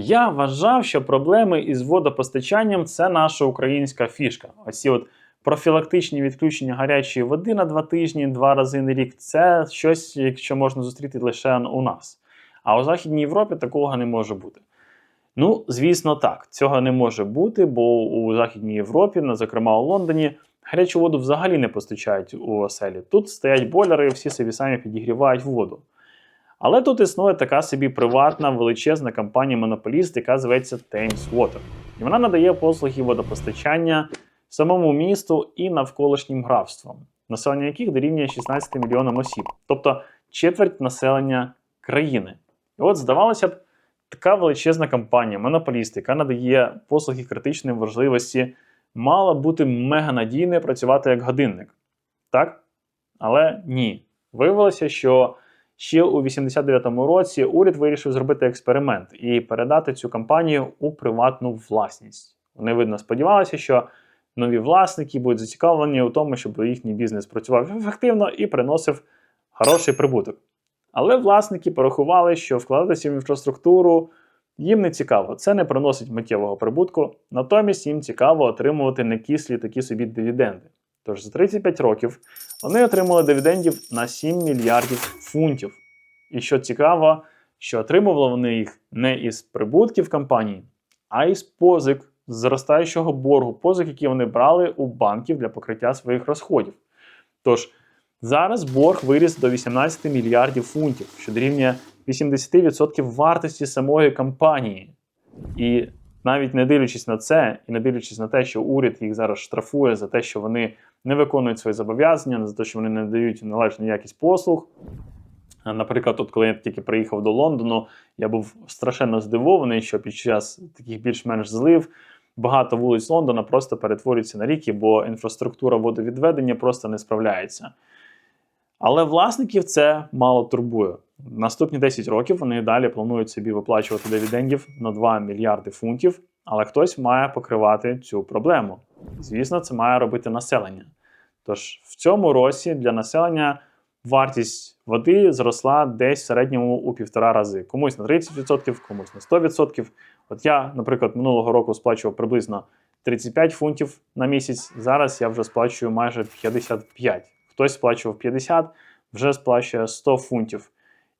Я вважав, що проблеми із водопостачанням це наша українська фішка. Оці от профілактичні відключення гарячої води на два тижні, два рази на рік це щось, що можна зустріти лише у нас. А у Західній Європі такого не може бути. Ну, звісно, так, цього не може бути, бо у Західній Європі, зокрема у Лондоні, гарячу воду взагалі не постачають у оселі. Тут стоять бойлери, всі собі самі підігрівають воду. Але тут існує така собі приватна величезна компанія-монополіст, яка зветься Thames Water. І вона надає послуги водопостачання самому місту і навколишнім графствам, населення яких дорівнює 16 мільйонам осіб, тобто четверть населення країни. І от, здавалося б, така величезна компанія, монополіст, яка надає послуги критичної важливості, мала бути мега надійною працювати як годинник. Так? Але ні. Виявилося, що ще у 89-му році уряд вирішив зробити експеримент і передати цю компанію у приватну власність. Вони, видно, сподівалися, що нові власники будуть зацікавлені у тому, щоб їхній бізнес працював ефективно і приносив хороший прибуток. Але власники порахували, що вкладатися в інфраструктуру їм не цікаво, це не приносить миттєвого прибутку, натомість їм цікаво отримувати некислі такі собі дивіденди. Тож за 35 років вони отримали дивідендів на 7 мільярдів фунтів. І що цікаво, що отримували вони їх не із прибутків компанії, а із позик з зростаючого боргу, позик, які вони брали у банків для покриття своїх розходів. Тож зараз борг виріс до 18 мільярдів фунтів, що дорівнює 80% вартості самої компанії. І навіть не дивлячись на це, і не дивлячись на те, що уряд їх зараз штрафує за те, що вони не виконують свої зобов'язання, за те, що вони не дають належну якість послуг. Наприклад, от коли я тільки приїхав до Лондону, я був страшенно здивований, що під час таких більш-менш злив багато вулиць Лондона просто перетворюються на ріки, бо інфраструктура водовідведення просто не справляється. Але власників це мало турбує. Наступні 10 років вони далі планують собі виплачувати дивідендів на 2 мільярди фунтів, але хтось має покривати цю проблему. Звісно, це має робити населення. Тож в цьому році для населення вартість води зросла десь в середньому у півтора рази. Комусь на 30%, комусь на 100%. От я, наприклад, минулого року сплачував приблизно 35 фунтів на місяць. Зараз я вже сплачую майже 55. Хтось сплачував 50, вже сплачує 100 фунтів.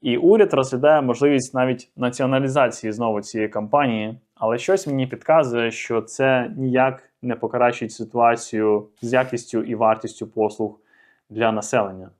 І уряд розглядає можливість навіть націоналізації знову цієї компанії, але щось мені підказує, що це ніяк не покращить ситуацію з якістю і вартістю послуг для населення.